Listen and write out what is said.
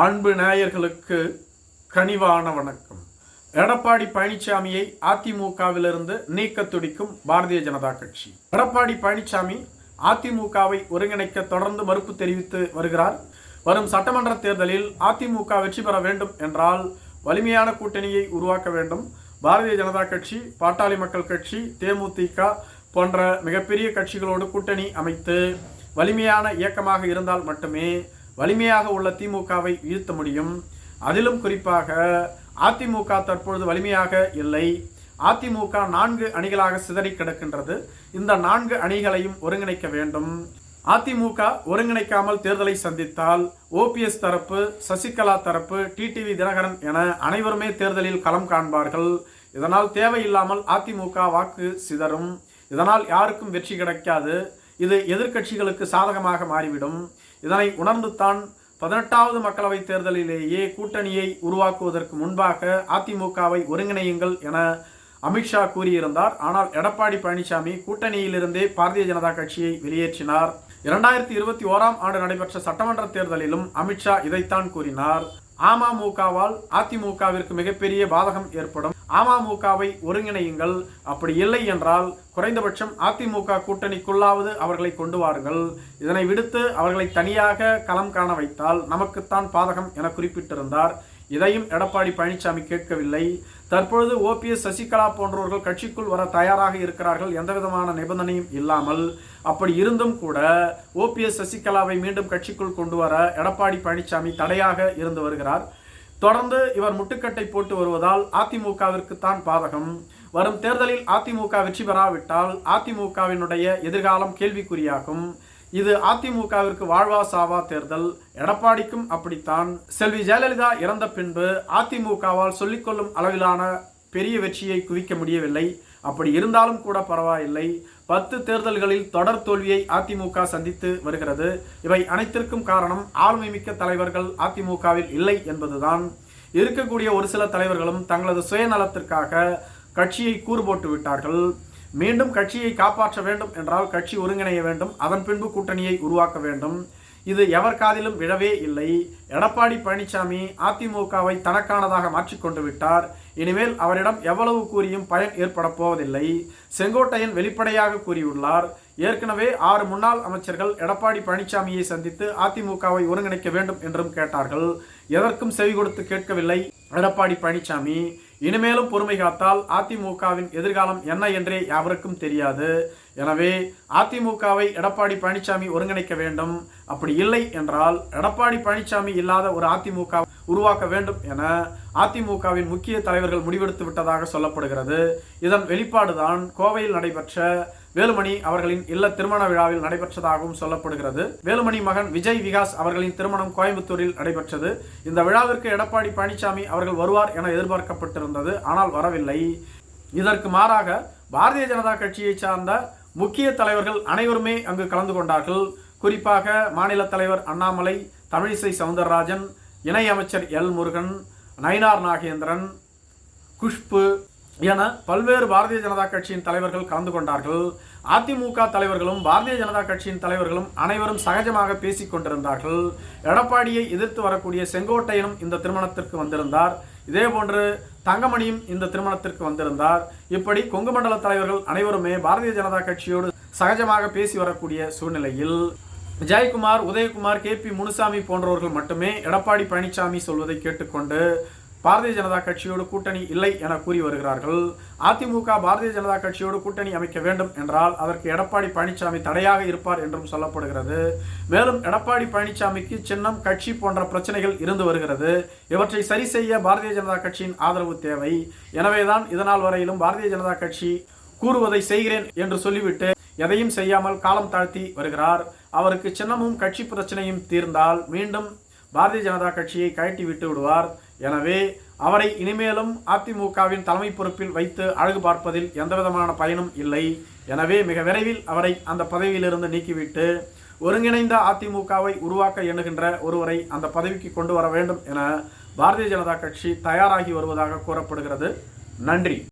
அன்பு நேயர்களுக்கு கனிவான வணக்கம். எடப்பாடி பழனிசாமியை அதிமுகவிலிருந்து நீக்க துடிக்கும் பாரதிய ஜனதா கட்சி. எடப்பாடி பழனிசாமி அதிமுகவை ஒருங்கிணைக்க தொடர்ந்து மறுப்பு தெரிவித்து வருகிறார். வரும் சட்டமன்ற தேர்தலில் அதிமுக வெற்றி பெற வேண்டும் என்றால் வலிமையான கூட்டணியை உருவாக்க வேண்டும். பாரதிய ஜனதா கட்சி பாட்டாளி மக்கள் கட்சி தேமுதிக போன்ற மிகப்பெரிய கட்சிகளோடு கூட்டணி அமைத்து வலிமையான இயக்கமாக இருந்தால் மட்டுமே வலிமையாக உள்ள திமுகவை வீழ்த்த முடியும். அதிலும் குறிப்பாக அதிமுக தற்பொழுது வலிமையாக இல்லை. அதிமுக நான்கு அணிகளாக சிதறி கிடக்கின்றது. இந்த நான்கு அணிகளையும் ஒருங்கிணைக்க வேண்டும். அதிமுக ஒருங்கிணைக்காமல் தேர்தலை சந்தித்தால் ஓபிஎஸ் தரப்பு சசிகலா தரப்பு டிடிவி தினகரன் என அனைவருமே தேர்தலில் களம் காண்பார்கள். இதனால் தேவையில்லாமல் அதிமுக வாக்கு சிதறும். இதனால் யாருக்கும் வெற்றி கிடைக்காது. இது எதிர்க்கட்சிகளுக்கு சாதகமாக மாறிவிடும். இதனை உணர்ந்துத்தான் பதினெட்டாவது மக்களவைத் தேர்தலிலேயே கூட்டணியை உருவாக்குவதற்கு முன்பாக அதிமுகவை ஒருங்கிணையுங்கள் என அமித்ஷா கூறியிருந்தார். ஆனால் எடப்பாடி பழனிசாமி கூட்டணியிலிருந்தே பாரதிய ஜனதா கட்சியை வெளியேற்றினார். இரண்டாயிரத்தி இருபத்தி ஓராம் ஆண்டு நடைபெற்ற சட்டமன்ற தேர்தலிலும் அமித்ஷா இதைத்தான் கூறினார். அமமுகவால் அதிமுகவிற்கு மிகப்பெரிய பாதகம் ஏற்படும் அமமுகவை ஒருங்கிணையுங்கள். அப்படி இல்லை என்றால் குறைந்தபட்சம் அதிமுக கூட்டணிக்குள்ளாவது அவர்களை கொண்டு வாருங்கள். இதனை விடுத்து அவர்களை தனியாக களம் காண வைத்தால் நமக்குத்தான் பாதகம் என குறிப்பிட்டிருந்தார். இதையும் எடப்பாடி பழனிசாமி கேட்கவில்லை. தற்பொழுது ஓபிஎஸ் சசிகலா போன்றவர்கள் கட்சிக்குள் வர தயாராக இருக்கிறார்கள் எந்தவிதமான நிபந்தனையும் இல்லாமல். அப்படி இருந்தும் கூட ஓபிஎஸ் சசிகலாவை மீண்டும் கட்சிக்குள் கொண்டு வர எடப்பாடி பழனிசாமி தடையாக இருந்து வருகிறார். தொடர்ந்து இவர் முட்டுக்கட்டை போட்டு வருவதால் அதிமுகவிற்கு தான் பாதகம். வரும் தேர்தலில் அதிமுக வெற்றி பெறாவிட்டால் அதிமுகவினுடைய எதிர்காலம் கேள்விக்குறியாகும். இது அதிமுகவிற்கு வாழ்வா சாவா தேர்தல். எடப்பாடிக்கும் அப்படித்தான். செல்வி ஜெயலலிதா இறந்த பின்பு அதிமுகவால் சொல்லிக்கொள்ளும் அளவிலான பெரிய வெற்றியை குவிக்க முடியவில்லை. அப்படி இருந்தாலும் கூட பரவாயில்லை. பத்து தேர்தல்களில் தொடர் தோல்வியை அதிமுக சந்தித்து வருகிறது. இவை அனைத்திற்கும் காரணம் ஆளுமை மிக்க தலைவர்கள் அதிமுகவில் இல்லை என்பதுதான். இருக்கக்கூடிய ஒரு சில தலைவர்களும் தங்களது சுயநலத்திற்காக கட்சியை கூறு போட்டு விட்டார்கள். மீண்டும் கட்சியை காப்பாற்ற வேண்டும் என்றால் கட்சி ஒருங்கிணைய வேண்டும் அதன் பின்பு கூட்டணியை உருவாக்க வேண்டும். இது எவர் காதிலும் விழவே இல்லை. எடப்பாடி பழனிசாமி அதிமுகவை தனக்கானதாக மாற்றிக்கொண்டு விட்டார். இனிமேல் அவரிடம் எவ்வளவு கூறியும் பயன் ஏற்பட போவதில்லை. செங்கோட்டையன் வெளிப்படையாக கூறியுள்ளார். ஏற்கனவே ஆறு முன்னாள் அமைச்சர்கள் எடப்பாடி பழனிசாமியை சந்தித்து அதிமுகவை ஒருங்கிணைக்க வேண்டும் என்றும் கேட்டார்கள். எதற்கும் செவி கொடுத்து கேட்கவில்லை. எடப்பாடி பழனிசாமி இனிமேலும் பொறுமை காத்தால் அதிமுகவின் எதிர்காலம் என்ன என்றே யாவருக்கும் தெரியாது. எனவே அதிமுகவை எடப்பாடி பழனிசாமி ஒருங்கிணைக்க வேண்டும். அப்படி இல்லை என்றால் எடப்பாடி பழனிசாமி இல்லாத ஒரு அதிமுக உருவாக்க வேண்டும் என அதிமுகவின் முக்கிய தலைவர்கள் முடிவெடுத்து விட்டதாக சொல்லப்படுகிறது. இதன் வெளிப்பாடுதான் கோவையில் நடைபெற்ற வேலுமணி அவர்களின் இல்ல திருமண விழாவில் நடைபெற்றதாகவும் சொல்லப்படுகிறது. வேலுமணி மகன் விஜய் விகாஸ் அவர்களின் திருமணம் கோயம்புத்தூரில் நடைபெற்றது. இந்த விழாவிற்கு எடப்பாடி பழனிசாமி அவர்கள் வருவார் என எதிர்பார்க்கப்பட்டிருந்தது ஆனால் வரவில்லை. இதற்கு மாறாக பாரதிய ஜனதா கட்சியை சார்ந்த முக்கிய தலைவர்கள் அனைவருமே அங்கு கலந்து கொண்டார்கள். குறிப்பாக மாநில தலைவர் அண்ணாமலை தமிழிசை சவுந்தரராஜன் இணை அமைச்சர் எல் முருகன் நயினார் நாகேந்திரன் குஷ்பு என பல்வேறு பாரதிய ஜனதா கட்சியின் தலைவர்கள் கலந்து கொண்டார்கள். அதிமுக தலைவர்களும் பாரதிய ஜனதா கட்சியின் தலைவர்களும் அனைவரும் சகஜமாக பேசிக் கொண்டிருந்தார்கள். எடப்பாடியை எதிர்த்து வரக்கூடிய செங்கோட்டையனும் இந்த திருமணத்திற்கு வந்திருந்தார். இதே போன்று தங்கமணியும் இந்த திருமணத்திற்கு வந்திருந்தார். இப்படி கொங்கு மண்டல தலைவர்கள் அனைவருமே பாரதிய ஜனதா கட்சியோடு சகஜமாக பேசி வரக்கூடிய சூழ்நிலையில் ஜெயக்குமார் உதயகுமார் கே பி முனுசாமி போன்றவர்கள் மட்டுமே எடப்பாடி பழனிசாமி சொல்வதை கேட்டுக்கொண்டு பாரதிய ஜனதா கட்சியோடு கூட்டணி இல்லை என கூறி வருகிறார்கள். அதிமுக பாரதிய ஜனதா கட்சியோடு கூட்டணி அமைக்க வேண்டும் என்றால் அதற்கு எடப்பாடி பழனிசாமி தடையாக இருப்பார் என்றும் சொல்லப்படுகிறது. மேலும் எடப்பாடி பழனிசாமிக்கு சின்னம் கட்சி போன்ற பிரச்சனைகள் இருந்து வருகிறது. இவற்றை சரி செய்ய பாரதிய ஜனதா கட்சியின் ஆதரவு தேவை. எனவேதான் இதனால் வரையிலும் பாரதிய ஜனதா கட்சி கூறுவதை செய்கிறேன் என்று சொல்லிவிட்டு எதையும் செய்யாமல் காலம் தாழ்த்தி வருகிறார். அவருக்கு சின்னமும் கட்சி பிரச்சனையும் தீர்ந்தால் மீண்டும் பாரதிய ஜனதா கட்சியை கழட்டி விட்டு விடுவார். எனவே அவரை இனிமேலும் அதிமுகவின் தலைமை பொறுப்பில் வைத்து அழகு பார்ப்பதில் எந்தவிதமான பயனும் இல்லை. எனவே மிக விரைவில் அவரை அந்த பதவியிலிருந்து நீக்கிவிட்டு ஒருங்கிணைந்த அதிமுகவை உருவாக்க எண்ணுகின்ற ஒருவரை அந்த பதவிக்கு கொண்டு வர வேண்டும் என பாரதிய ஜனதா கட்சி தயாராகி வருவதாக கூறப்படுகிறது. நன்றி.